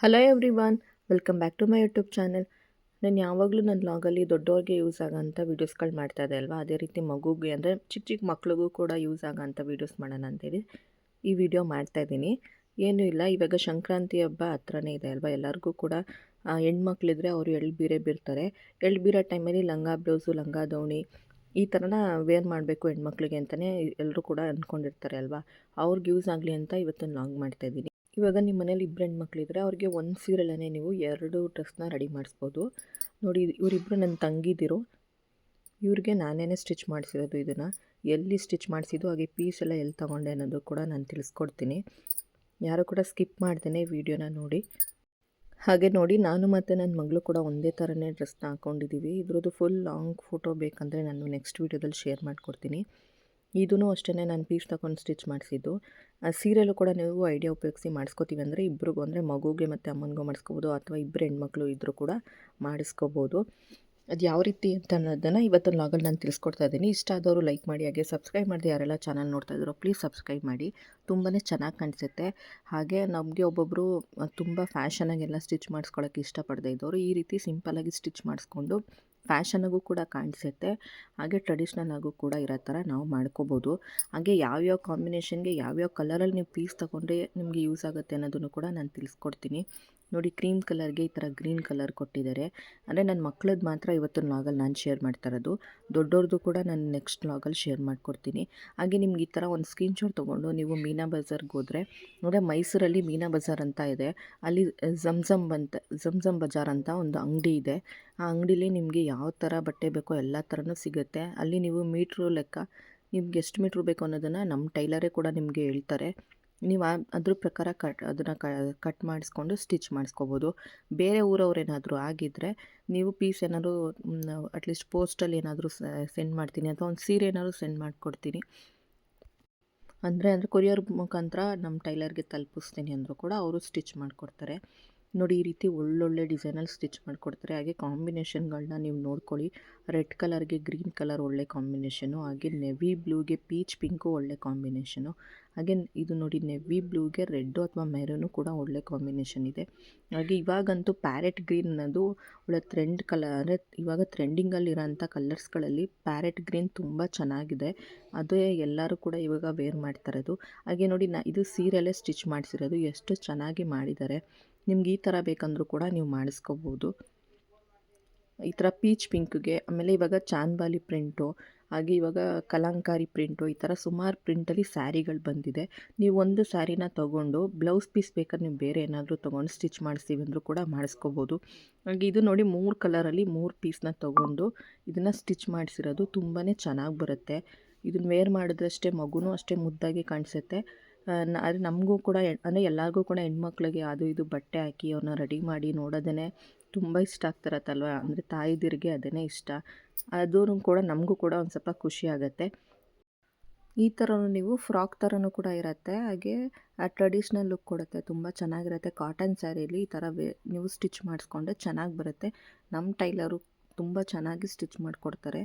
Hello every welcome back to my YouTube channel ನಾನು ಯಾವಾಗಲೂ ನನ್ನ ಲಾಗಲ್ಲಿ ದೊಡ್ಡವ್ರಿಗೆ ಯೂಸ್ ಆಗೋಂಥ ವೀಡಿಯೋಸ್ಗಳು ಮಾಡ್ತಾ ಇದೆ ಅಲ್ವಾ? ಅದೇ ರೀತಿ ಮಗುಗೆ ಅಂದರೆ ಚಿಕ್ಕ ಚಿಕ್ಕ ಮಕ್ಳಿಗೂ ಕೂಡ ಯೂಸ್ ಆಗೋಂಥ ವೀಡಿಯೋಸ್ ಮಾಡೋಣ ಅಂತೇಳಿ ಈ ವಿಡಿಯೋ ಮಾಡ್ತಾ ಇದ್ದೀನಿ. ಏನೂ ಇಲ್ಲ, ಇವಾಗ ಸಂಕ್ರಾಂತಿ ಹಬ್ಬ ಹತ್ರನೇ ಇದೆ ಅಲ್ವಾ? ಎಲ್ಲರಿಗೂ ಕೂಡ ಹೆಣ್ಮಕ್ಳಿದ್ರೆ ಅವರು ಎಳ್ಳು ಬೀರೆ ಬೀರ್ತಾರೆ ಎಳ್ಳು ಬೀರೋ ಟೈಮಲ್ಲಿ ಲಂಗ ಬ್ಲೌಸು ಲಂಗ ದೋಣಿ ಈ ಥರನ ವೇರ್ ಮಾಡಬೇಕು ಹೆಣ್ಮಕ್ಳಿಗೆ ಅಂತಲೇ ಎಲ್ಲರೂ ಕೂಡ ಅಂದ್ಕೊಂಡಿರ್ತಾರೆ ಅಲ್ವಾ? ಅವ್ರಿಗೆ ಯೂಸ್ ಆಗಲಿ ಅಂತ ಇವತ್ತು ಲಾಂಗ್ ಮಾಡ್ತಾಯಿದ್ದೀನಿ ಇವಾಗ ನಿಮ್ಮ ಮನೇಲಿ ಇಬ್ಬರು ಹೆಣ್ಮಕ್ಳಿದ್ರೆ ಅವ್ರಿಗೆ ಒಂದು ಸೀರೆಲ್ಲೇ ನೀವು ಎರಡು ಡ್ರೆಸ್ನ ರೆಡಿ ಮಾಡಿಸ್ಬೋದು. ನೋಡಿ ಇವರಿಬ್ಬರು ನನ್ನ ತಂಗಿದಿರು. ಇವ್ರಿಗೆ ನಾನೇ ಸ್ಟಿಚ್ ಮಾಡಿಸಿರೋದು ಇದನ್ನು. ಎಲ್ಲಿ ಸ್ಟಿಚ್ ಮಾಡಿಸಿದ್ದು ಹಾಗೆ ಪೀಸ್ ಎಲ್ಲ ಎಲ್ಲಿ ತೊಗೊಂಡೆ ಅನ್ನೋದು ಕೂಡ ನಾನು ತಿಳಿಸ್ಕೊಡ್ತೀನಿ. ಯಾರು ಕೂಡ ಸ್ಕಿಪ್ ಮಾಡ್ತೇನೆ ವಿಡಿಯೋನ ನೋಡಿ. ಹಾಗೆ ನೋಡಿ, ನಾನು ಮತ್ತು ನನ್ನ ಮಗಳು ಕೂಡ ಒಂದೇ ಥರನೇ ಡ್ರೆಸ್ನ ಹಾಕ್ಕೊಂಡಿದ್ದೀವಿ ಇದ್ರದ್ದು ಫುಲ್ ಲಾಂಗ್ ಫೋಟೋ ಬೇಕಂದರೆ ನಾನು ನೆಕ್ಸ್ಟ್ ವೀಡಿಯೋದಲ್ಲಿ ಶೇರ್ ಮಾಡಿಕೊಡ್ತೀನಿ. ಇದೂ ಅಷ್ಟೇ ನಾನು ಪೀಸ್ ತಗೊಂಡು ಸ್ಟಿಚ್ ಮಾಡಿಸಿದ್ದು. ಆ ಸೀರೆಲ್ಲೂ ಕೂಡ ನೀವು ಐಡಿಯಾ ಉಪಯೋಗಿಸಿ ಮಾಡಿಸ್ಕೋತೀವಿ ಅಂದರೆ ಇಬ್ರಿಗೂ, ಅಂದರೆ ಮಗುಗೆ ಮತ್ತು ಅಮ್ಮನಿಗೂ ಮಾಡಿಸ್ಕೋಬೋದು ಅಥವಾ ಇಬ್ಬರು ಹೆಣ್ಮಕ್ಳು ಇದ್ದರೂ ಕೂಡ ಮಾಡಿಸ್ಕೋಬೋದು. ಅದು ಯಾವ ರೀತಿ ಅಂತ ಅನ್ನೋದನ್ನು ಇವತ್ತು ಲಾಗಲ್ಲಿ ನಾನು ತಿಳಿಸ್ಕೊಡ್ತಾ ಇದ್ದೀನಿ. ಇಷ್ಟ ಆದವರು ಲೈಕ್ ಮಾಡಿ, ಹಾಗೆ ಸಬ್ಸ್ಕ್ರೈಬ್ ಮಾಡಿದೆ ಯಾರೆಲ್ಲ ಚಾನಲ್ ನೋಡ್ತಾ ಇದ್ದಾರೋ ಪ್ಲೀಸ್ ಸಬ್ಸ್ಕ್ರೈಬ್ ಮಾಡಿ. ತುಂಬಾ ಚೆನ್ನಾಗಿ ಕಾಣಿಸುತ್ತೆ. ಹಾಗೆ ನಮಗೆ ಒಬ್ಬೊಬ್ಬರು ತುಂಬ ಫ್ಯಾಷನಾಗೆಲ್ಲ ಸ್ಟಿಚ್ ಮಾಡಿಸ್ಕೊಳ್ಳೋಕ್ಕೆ ಇಷ್ಟಪಡದೇ ಇದ್ದವರು ಈ ರೀತಿ ಸಿಂಪಲಾಗಿ ಸ್ಟಿಚ್ ಮಾಡಿಸ್ಕೊಂಡು ಫ್ಯಾಷನಾಗೂ ಕೂಡ ಕಾಣಿಸುತ್ತೆ. ಹಾಗೆ ಟ್ರೆಡಿಷ್ನಲ್ ಆಗೂ ಕೂಡ ಇರೋ ಥರ ನಾವು ಮಾಡ್ಕೋಬೋದು. ಹಾಗೆ ಯಾವ್ಯಾವ ಕಾಂಬಿನೇಷನ್ಗೆ ಯಾವ್ಯಾವ ಕಲರಲ್ಲಿ ನೀವು ಪೀಸ್ ತೊಗೊಂಡ್ರೆ ನಿಮಗೆ ಯೂಸ್ ಆಗುತ್ತೆ ಅನ್ನೋದನ್ನು ಕೂಡ ನಾನು ತಿಳಿಸ್ಕೊಡ್ತೀನಿ. ನೋಡಿ ಕ್ರೀಮ್ ಕಲರ್ಗೆ ಈ ಥರ ಗ್ರೀನ್ ಕಲರ್ ಕೊಟ್ಟಿದ್ದಾರೆ. ಅಂದರೆ ನನ್ನ ಮಕ್ಳದ್ದು ಮಾತ್ರ ಇವತ್ತು ಲಾಗಲ್ಲಿ ನಾನು ಶೇರ್ ಮಾಡ್ತಾ ಇರೋದು. ದೊಡ್ಡವ್ರದ್ದು ಕೂಡ ನಾನು ನೆಕ್ಸ್ಟ್ ಲಾಗಲ್ಲಿ ಶೇರ್ ಮಾಡಿಕೊಡ್ತೀನಿ. ಹಾಗೆ ನಿಮ್ಗೆ ಈ ಥರ ಒಂದು ಸ್ಕ್ರೀನ್ಶಾಟ್ ತೊಗೊಂಡು ನೀವು ಮೀನಾ ಬಜಾರ್ಗೆ ಹೋದರೆ, ಅಂದರೆ ಮೈಸೂರಲ್ಲಿ ಮೀನಾ ಬಜಾರ್ ಅಂತ ಇದೆ. ಅಲ್ಲಿ ಝಮ್ ಝಮ್ ಬಂತ ಝಮ್ ಝಮ್ ಬಜಾರ್ ಅಂತ ಒಂದು ಅಂಗಡಿ ಇದೆ. ಆ ಅಂಗಡಿಲಿ ನಿಮಗೆ ಯಾವ ಥರ ಬಟ್ಟೆ ಬೇಕೋ ಎಲ್ಲ ಥರನೂ ಸಿಗುತ್ತೆ. ಅಲ್ಲಿ ನೀವು ಮೀಟ್ರು ಲೆಕ್ಕ, ನಿಮ್ಗೆ ಎಷ್ಟು ಮೀಟ್ರ್ ಬೇಕು ಅನ್ನೋದನ್ನು ನಮ್ಮ ಟೈಲರೇ ಕೂಡ ನಿಮಗೆ ಹೇಳ್ತಾರೆ. ನೀವು ಅದ್ರ ಪ್ರಕಾರ ಕಟ್, ಅದನ್ನು ಕಟ್ ಮಾಡಿಸ್ಕೊಂಡು ಸ್ಟಿಚ್ ಮಾಡಿಸ್ಕೋಬೋದು. ಬೇರೆ ಊರವ್ರೇನಾದರೂ ಆಗಿದ್ದರೆ ನೀವು ಪೀಸ್ ಏನಾದರೂ ಅಟ್ಲೀಸ್ಟ್ ಪೋಸ್ಟಲ್ಲಿ ಏನಾದರೂ ಸೆಂಡ್ ಮಾಡ್ತೀನಿ ಅಥವಾ ಒಂದು ಸೀರೆ ಏನಾದರೂ ಸೆಂಡ್ ಮಾಡಿಕೊಡ್ತೀನಿ. ಅಂದರೆ ಅಂದರೆ ಕೊರಿಯರ್ ಮುಖಾಂತರ ನಮ್ಮ ಟೈಲರ್ಗೆ ತಲುಪಿಸ್ತೀನಿ ಅಂದರೂ ಕೂಡ ಅವರು ಸ್ಟಿಚ್ ಮಾಡಿಕೊಡ್ತಾರೆ. ನೋಡಿ ಈ ರೀತಿ ಒಳ್ಳೊಳ್ಳೆ ಡಿಸೈನಲ್ಲಿ ಸ್ಟಿಚ್ ಮಾಡಿಕೊಡ್ತಾರೆ. ಹಾಗೆ ಕಾಂಬಿನೇಷನ್ಗಳನ್ನ ನೀವು ನೋಡ್ಕೊಳ್ಳಿ. ರೆಡ್ ಕಲರ್ಗೆ ಗ್ರೀನ್ ಕಲರ್ ಒಳ್ಳೆ ಕಾಂಬಿನೇಷನು, ಹಾಗೆ ನೆವಿ ಬ್ಲೂಗೆ ಪೀಚ್ ಪಿಂಕು ಒಳ್ಳೆ ಕಾಂಬಿನೇಷನು, ಹಾಗೆ ಇದು ನೋಡಿ ನೆವಿ ಬ್ಲೂಗೆ ರೆಡ್ಡು ಅಥವಾ ಮೆರೂನು ಕೂಡ ಒಳ್ಳೆ ಕಾಂಬಿನೇಷನ್ ಇದೆ. ಹಾಗೆ ಇವಾಗಂತೂ ಪ್ಯಾರೆಟ್ ಗ್ರೀನ್ ಅನ್ನೋದು ಒಳ್ಳೆ ಟ್ರೆಂಡ್ ಕಲರ್ ಅಂದರೆ ಇವಾಗ ಟ್ರೆಂಡಿಂಗಲ್ಲಿರೋಂಥ ಕಲರ್ಸ್ಗಳಲ್ಲಿ ಪ್ಯಾರೆಟ್ ಗ್ರೀನ್ ತುಂಬ ಚೆನ್ನಾಗಿದೆ. ಅದೇ ಎಲ್ಲರೂ ಕೂಡ ಇವಾಗ ವೇರ್ ಮಾಡ್ತಾ ಇರೋದು. ಹಾಗೆ ನೋಡಿ ನಾ, ಇದು ಸೀರೆಯಲ್ಲೇ ಸ್ಟಿಚ್ ಮಾಡಿಸಿರೋದು. ಎಷ್ಟು ಚೆನ್ನಾಗಿ ಮಾಡಿದ್ದಾರೆ. ನಿಮ್ಗೆ ಈ ಥರ ಬೇಕಂದರೂ ಕೂಡ ನೀವು ಮಾಡಿಸ್ಕೋಬೋದು. ಈ ಥರ ಪೀಚ್ ಪಿಂಕ್ಗೆ, ಆಮೇಲೆ ಇವಾಗ ಚಾಂದ್ಬಾಲಿ ಪ್ರಿಂಟು, ಹಾಗೆ ಇವಾಗ ಕಲಂಕಾರಿ ಪ್ರಿಂಟು, ಈ ಥರ ಸುಮಾರು ಪ್ರಿಂಟಲ್ಲಿ ಸ್ಯಾರಿಗಳು ಬಂದಿದೆ. ನೀವು ಒಂದು ಸ್ಯಾರಿನ ತೊಗೊಂಡು ಬ್ಲೌಸ್ ಪೀಸ್ ಬೇಕಾದ್ರೆ ನೀವು ಬೇರೆ ಏನಾದರೂ ತೊಗೊಂಡು ಸ್ಟಿಚ್ ಮಾಡಿಸ್ತೀವಿ ಅಂದರೂ ಕೂಡ ಮಾಡಿಸ್ಕೋಬೋದು. ಹಾಗೆ ಇದು ನೋಡಿ ಮೂರು ಕಲರಲ್ಲಿ ಮೂರು ಪೀಸ್ನ ತೊಗೊಂಡು ಇದನ್ನು ಸ್ಟಿಚ್ ಮಾಡಿಸಿರೋದು ತುಂಬಾ ಚೆನ್ನಾಗಿ ಬರುತ್ತೆ. ಇದನ್ನ ವೇರ್ ಮಾಡಿದ್ರಷ್ಟೇ ಮಗುನೂ ಅಷ್ಟೇ ಮುದ್ದಾಗಿ ಕಾಣಿಸುತ್ತೆ. ಆದರೆ ನಮಗೂ ಕೂಡ ಅಂದರೆ ಎಲ್ಲರಿಗೂ ಕೂಡ ಹೆಣ್ಮಕ್ಳಿಗೆ ಅದು ಇದು ಬಟ್ಟೆ ಹಾಕಿ ಅವ್ರನ್ನ ರೆಡಿ ಮಾಡಿ ನೋಡೋದೇ ತುಂಬ ಇಷ್ಟ ಆಗ್ತಿರತ್ತಲ್ವ? ಅಂದರೆ ತಾಯಿದಿರಿಗೆ ಅದನ್ನೇ ಇಷ್ಟ. ಅದೂ ಕೂಡ ನಮಗೂ ಕೂಡ ಒಂದು ಸ್ವಲ್ಪ ಖುಷಿ ಈ ಥರನೂ ನೀವು ಫ್ರಾಕ್ ಥರನೂ ಕೂಡ ಇರುತ್ತೆ. ಹಾಗೆ ಟ್ರೆಡಿಷ್ನಲ್ ಲುಕ್ ಕೊಡುತ್ತೆ. ತುಂಬ ಚೆನ್ನಾಗಿರುತ್ತೆ. ಕಾಟನ್ ಸ್ಯಾರಿಲಿ ಈ ಥರ ವೇ, ನೀವು ಸ್ಟಿಚ್ ಮಾಡಿಸ್ಕೊಂಡ್ರೆ ಚೆನ್ನಾಗಿ ಬರುತ್ತೆ. ನಮ್ಮ ಟೈಲರು ತುಂಬ ಚೆನ್ನಾಗಿ ಸ್ಟಿಚ್ ಮಾಡಿಕೊಡ್ತಾರೆ.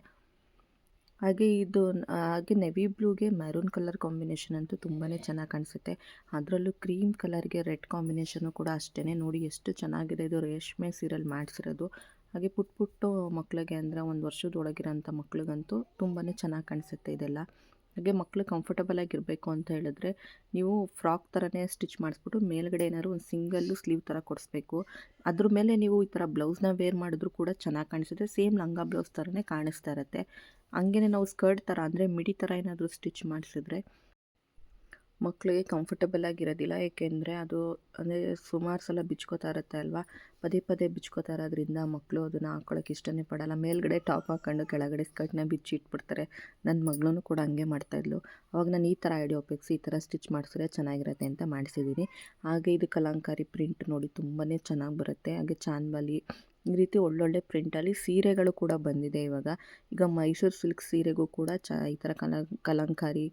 ಹಾಗೆ ಇದು, ಹಾಗೆ ನೆವಿ ಬ್ಲೂಗೆ ಮೆರೂನ್ ಕಲರ್ ಕಾಂಬಿನೇಷನ್ ಅಂತೂ ತುಂಬಾ ಚೆನ್ನಾಗಿ ಕಾಣಿಸುತ್ತೆ. ಅದರಲ್ಲೂ ಕ್ರೀಮ್ ಕಲರ್ಗೆ ರೆಡ್ ಕಾಂಬಿನೇಷನು ಕೂಡ ಅಷ್ಟೇ ನೋಡಿ ಎಷ್ಟು ಚೆನ್ನಾಗಿದೆ ಇದು ರೇಷ್ಮೆ ಸೀರೆಯಲ್ಲಿ ಮಾಡಿಸಿರೋದು. ಹಾಗೆ ಪುಟ್ಟ ಪುಟ್ಟು ಮಕ್ಕಳಿಗೆ ಅಂದರೆ ಒಂದು ವರ್ಷದೊಳಗಿರೋಂಥ ಮಕ್ಳಿಗಂತೂ ತುಂಬಾ ಚೆನ್ನಾಗಿ ಕಾಣಿಸುತ್ತೆ ಇದೆಲ್ಲ. ಹಾಗೆ ಮಕ್ಕಳು ಕಂಫರ್ಟಬಲ್ ಆಗಿರಬೇಕು ಅಂತ ಹೇಳಿದ್ರೆ ನೀವು ಫ್ರಾಕ್ ಥರನೇ ಸ್ಟಿಚ್ ಮಾಡಿಸ್ಬಿಟ್ಟು ಮೇಲ್ಗಡೆ ಏನಾದ್ರು ಒಂದು ಸಿಂಗಲ್ಲು ಸ್ಲೀವ್ ಥರ ಕೊಡಿಸ್ಬೇಕು. ಅದ್ರ ಮೇಲೆ ನೀವು ಈ ಥರ ಬ್ಲೌಸ್ನ ವೇರ್ ಮಾಡಿದ್ರು ಕೂಡ ಚೆನ್ನಾಗಿ ಕಾಣಿಸುತ್ತೆ. ಸೇಮ್ ಲಂಗ ಬ್ಲೌಸ್ ಥರನೇ ಕಾಣಿಸ್ತಾ ಇರುತ್ತೆ. ಹಂಗೇ ನಾವು ಸ್ಕರ್ಟ್ ಥರ ಅಂದರೆ ಮಿಡಿ ಥರ ಏನಾದರೂ ಸ್ಟಿಚ್ ಮಾಡಿಸಿದ್ರೆ ಮಕ್ಕಳಿಗೆ ಕಂಫರ್ಟಬಲ್ ಆಗಿರೋದಿಲ್ಲ. ಏಕೆಂದರೆ ಅದು ಅಂದರೆ ಸುಮಾರು ಸಲ ಬಿಚ್ಕೋತಾ ಇರುತ್ತೆ ಅಲ್ವಾ? ಪದೇ ಪದೇ ಬಿಚ್ಕೋತಾ ಇರೋದ್ರಿಂದ ಮಕ್ಕಳು ಅದನ್ನು ಹಾಕ್ಕೊಳಕ್ಕೆ ಇಷ್ಟನೇ ಪಡೋಲ್ಲ. ಮೇಲ್ಗಡೆ ಟಾಪ್ ಹಾಕ್ಕೊಂಡು ಕೆಳಗಡೆ ಸ್ಕರ್ಟ್ನ ಬಿಚ್ಚಿ ಇಟ್ಬಿಡ್ತಾರೆ. ನನ್ನ ಮಗಳೂ ಕೂಡ ಹಂಗೆ ಮಾಡ್ತಾಯಿದ್ಲು ಅವಾಗ ನಾನು ಈ ಥರ ಐಡಿಯಾ ಉಪಯೋಗಿಸಿ, ಈ ಥರ ಸ್ಟಿಚ್ ಮಾಡಿಸಿದ್ರೆ ಚೆನ್ನಾಗಿರುತ್ತೆ ಅಂತ ಮಾಡಿಸಿದ್ದೀನಿ ಹಾಗೆ ಇದು ಕಲಂಕಾರಿ ಪ್ರಿಂಟ್ ನೋಡಿ ತುಂಬಾ ಚೆನ್ನಾಗಿ ಬರುತ್ತೆ. ಹಾಗೆ ಚಾನ್ಬಲಿ ಈ ರೀತಿ ಒಳ್ಳೊಳ್ಳೆ ಪ್ರಿಂಟಲ್ಲಿ ಸೀರೆಗಳು ಕೂಡ ಬಂದಿದೆ ಇವಾಗ. ಈಗ ಮೈಸೂರು ಸಿಲ್ಕ್ ಸೀರೆಗೂ ಕೂಡ ಚ ಈ ಥರ ಕಲ, ಕಲಂಕಾರಿ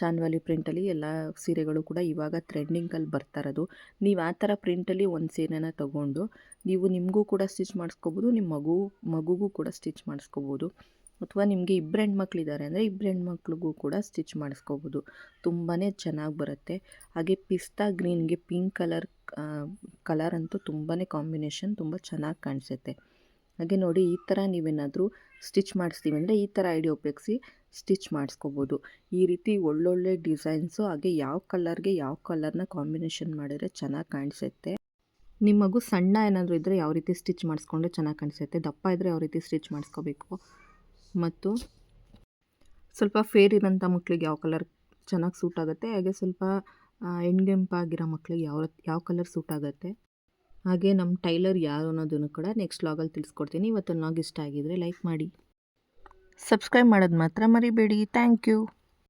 ಚಾನ್ವಾಲಿ ಪ್ರಿಂಟಲ್ಲಿ ಎಲ್ಲ ಸೀರೆಗಳು ಕೂಡ ಇವಾಗ ಟ್ರೆಂಡಿಂಗಲ್ಲಿ ಬರ್ತಾ ಇರೋದು. ನೀವು ಆ ಥರ ಪ್ರಿಂಟಲ್ಲಿ ಒಂದು ಸೀರೆನ ತೊಗೊಂಡು ನೀವು ನಿಮಗೂ ಕೂಡ ಸ್ಟಿಚ್ ಮಾಡಿಸ್ಕೋಬೋದು ನಿಮ್ಮ ಮಗು, ಮಗುಗೂ ಕೂಡ ಸ್ಟಿಚ್ ಮಾಡಿಸ್ಕೋಬೋದು. ಅಥವಾ ನಿಮಗೆ ಇಬ್ಬರು ಹೆಣ್ಮಕ್ಳಿದ್ದಾರೆ ಅಂದರೆ ಇಬ್ಬರು ಹೆಣ್ಮಕ್ಳಿಗೂ ಕೂಡ ಸ್ಟಿಚ್ ಮಾಡಿಸ್ಕೋಬೋದು. ತುಂಬಾ ಚೆನ್ನಾಗಿ ಬರುತ್ತೆ. ಹಾಗೆ ಪಿಸ್ತಾ ಗ್ರೀನ್ಗೆ ಪಿಂಕ್ ಕಲರ್ ಕಲರ್ ಅಂತೂ ತುಂಬಾ ಕಾಂಬಿನೇಷನ್ ತುಂಬ ಚೆನ್ನಾಗಿ ಕಾಣಿಸುತ್ತೆ. ಹಾಗೆ ನೋಡಿ ಈ ಥರ ನೀವೇನಾದರೂ ಸ್ಟಿಚ್ ಮಾಡಿಸ್ತೀವಿ ಅಂದರೆ ಈ ಥರ ಐಡಿಯಾ ಉಪಯೋಗಿಸಿ. ಸ್ಟಿಚ್ ಮಾಡಿಸ್ಕೋಬೋದು. ಈ ರೀತಿ ಒಳ್ಳೊಳ್ಳೆ ಡಿಸೈನ್ಸು, ಹಾಗೆ ಯಾವ ಕಲರ್ಗೆ ಯಾವ ಕಲರ್ನ ಕಾಂಬಿನೇಷನ್ ಮಾಡಿದ್ರೆ ಚೆನ್ನಾಗಿ ಕಾಣಿಸುತ್ತೆ. ನಿಮ್ಮ ಮಗು ಸಣ್ಣ ಏನಾದರೂ ಇದ್ದರೆ ಯಾವ ರೀತಿ ಸ್ಟಿಚ್ ಮಾಡಿಸ್ಕೊಂಡ್ರೆ ಚೆನ್ನಾಗಿ ಕಾಣಿಸುತ್ತೆ. ದಪ್ಪ ಇದ್ದರೆ ಯಾವ ರೀತಿ ಸ್ಟಿಚ್ ಮಾಡಿಸ್ಕೋಬೇಕು. ಮತ್ತು ಸ್ವಲ್ಪ ಫೇರ್ ಇರೋಂಥ ಮಕ್ಕಳಿಗೆ ಯಾವ ಕಲರ್ ಚೆನ್ನಾಗಿ ಸೂಟ್ ಆಗುತ್ತೆ, ಹಾಗೆ ಸ್ವಲ್ಪ ಹೆಣ್ಗೆಂಪಾಗಿರೋ ಮಕ್ಕಳಿಗೆ ಯಾವ ಯಾವ ಕಲರ್ ಸೂಟ್ ಆಗುತ್ತೆ. ಹಾಗೆ ನಮ್ಮ ಟೈಲರ್ ಯಾರು ಅನ್ನೋದನ್ನು ಕೂಡ ನೆಕ್ಸ್ಟ್ ಲಾಗಲ್ಲಿ ತಿಳಿಸ್ಕೊಡ್ತೀನಿ. ಇವತ್ತು ಲಾಗ್ ಇಷ್ಟ ಆಗಿದರೆ ಲೈಕ್ ಮಾಡಿ. ಸಬ್ಸ್ಕ್ರೈಬ್ ಮಾಡೋದು ಮಾತ್ರ ಮರಿಬೇಡಿ. Thank you